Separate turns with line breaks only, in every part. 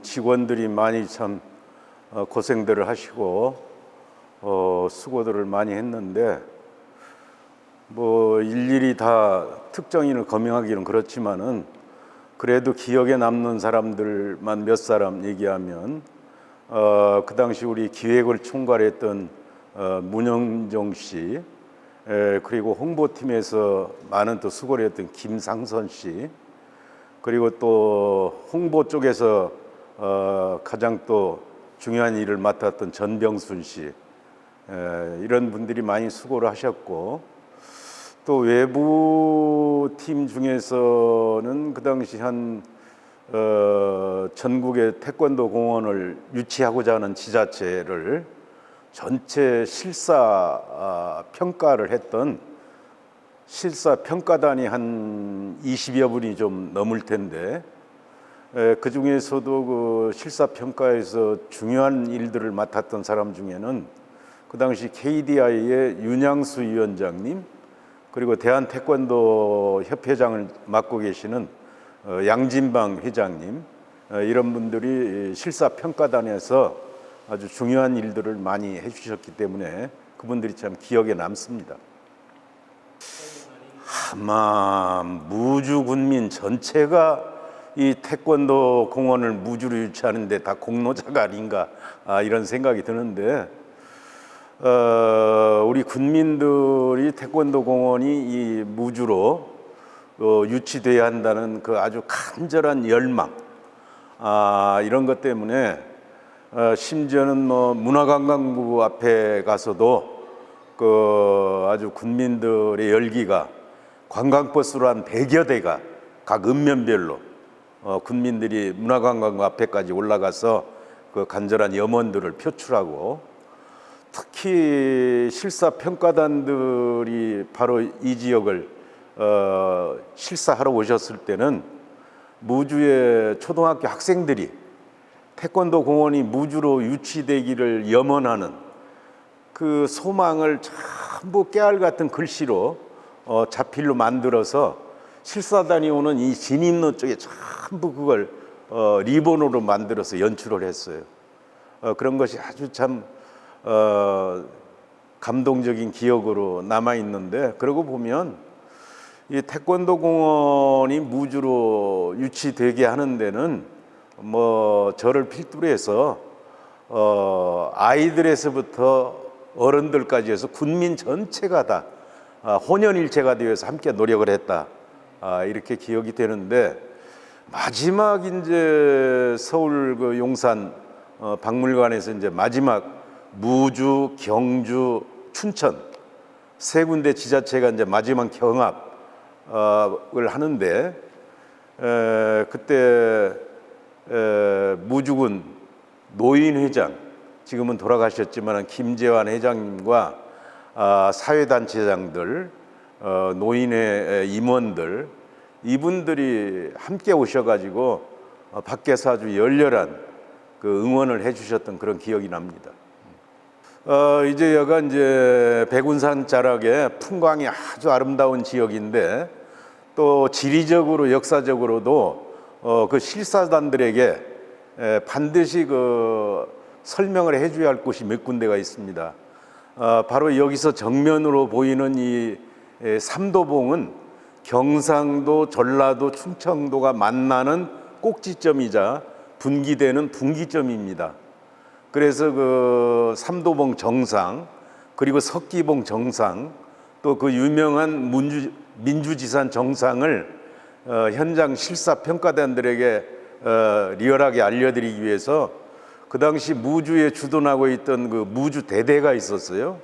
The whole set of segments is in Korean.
직원들이 많이 참 어, 고생들을 하시고 어, 수고들을 많이 했는데 뭐 일일이 다 특정인을 거명하기는 그렇지만은 그래도 기억에 남는 사람들만 몇 사람 얘기하면 어, 그 당시 우리 기획을 총괄했던 어, 문영정 씨 에, 그리고 홍보팀에서 많은 또 수고를 했던 김상선 씨 그리고 또 홍보 쪽에서 어, 가장 또 중요한 일을 맡았던 전병순 씨 에, 이런 분들이 많이 수고를 하셨고 또 외부 팀 중에서는 그 당시 한 어, 전국의 태권도 공원을 유치하고자 하는 지자체를 전체 실사 아, 평가를 했던 실사 평가단이 한 20여 분이 좀 넘을 텐데 그 중에서도 그 실사 평가에서 중요한 일들을 맡았던 사람 중에는 그 당시 KDI의 윤양수 위원장님 그리고 대한 태권도 협회장을 맡고 계시는 어, 양진방 회장님 어, 이런 분들이 실사 평가단에서 아주 중요한 일들을 많이 해주셨기 때문에 그분들이 참 기억에 남습니다. 아마 무주 군민 전체가 이 태권도 공원을 무주로 유치하는데 다 공로자가 아닌가 아, 이런 생각이 드는데 어, 우리 군민들이 태권도 공원이 이 무주로 어, 유치돼야 한다는 그 아주 간절한 열망 아, 이런 것 때문에 어, 심지어는 뭐 문화관광부 앞에 가서도 그 아주 군민들의 열기가 관광버스로 한 100여 대가 각 읍면별로 어, 군민들이 문화관광부 앞에까지 올라가서 그 간절한 염원들을 표출하고 특히 실사 평가단들이 바로 이 지역을 어, 실사하러 오셨을 때는 무주의 초등학교 학생들이 태권도 공원이 무주로 유치되기를 염원하는 그 소망을 전부 깨알 같은 글씨로 어, 자필로 만들어서 실사단이 오는 이 진입로 쪽에 전부 그걸 어, 리본으로 만들어서 연출을 했어요. 어, 그런 것이 아주 참 어, 감동적인 기억으로 남아 있는데 그러고 보면 이 태권도 공원이 무주로 유치되게 하는 데는 뭐 저를 필두로 해서 어, 아이들에서부터 어른들까지 해서 군민 전체가 다 아, 혼연일체가 되어서 함께 노력을 했다. 아, 이렇게 기억이 되는데 마지막 이제 서울 그 용산 어, 박물관에서 이제 마지막 무주, 경주, 춘천 세 군데 지자체가 이제 마지막 경합을 하는데 에, 그때 에, 무주군 노인 회장 지금은 돌아가셨지만 김재환 회장님과 아, 사회단체장들 어, 노인회 임원들 이분들이 함께 오셔가지고 어, 밖에서 아주 열렬한 그 응원을 해주셨던 그런 기억이 납니다. 어, 이제 여가 이제 백운산 자락에 풍광이 아주 아름다운 지역인데 또 지리적으로 역사적으로도 어, 그 실사단들에게 에, 반드시 그 설명을 해줘야 할 곳이 몇 군데가 있습니다. 어, 바로 여기서 정면으로 보이는 이 에, 삼도봉은 경상도, 전라도, 충청도가 만나는 꼭지점이자 분기되는 분기점입니다. 그래서 그 삼도봉 정상 그리고 석기봉 정상 또 그 유명한 문주, 민주지산 정상을 어, 현장 실사 평가단들에게 어, 리얼하게 알려드리기 위해서 그 당시 무주에 주둔하고 있던 그 무주 대대가 있었어요.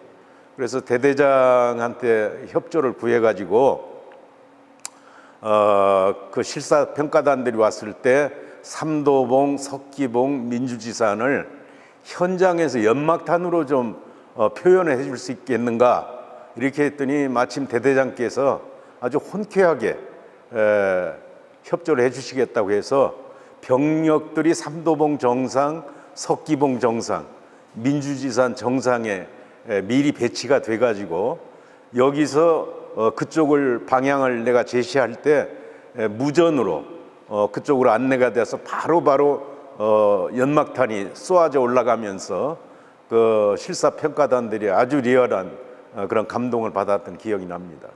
그래서 대대장한테 협조를 구해가지고 어, 그 실사 평가단들이 왔을 때 삼도봉, 석기봉, 민주지산을 현장에서 연막탄으로 좀 어, 표현해 줄 수 있겠는가 이렇게 했더니 마침 대대장께서 아주 혼쾌하게 에, 협조를 해주시겠다고 해서 병력들이 삼도봉 정상, 석기봉 정상, 민주지산 정상에 에, 미리 배치가 돼가지고 여기서 어, 그쪽을 방향을 내가 제시할 때 에, 무전으로 어, 그쪽으로 안내가 돼서 바로바로 바로 어, 연막탄이 쏘아져 올라가면서 그 실사 평가단들이 아주 리얼한 어, 그런 감동을 받았던 기억이 납니다.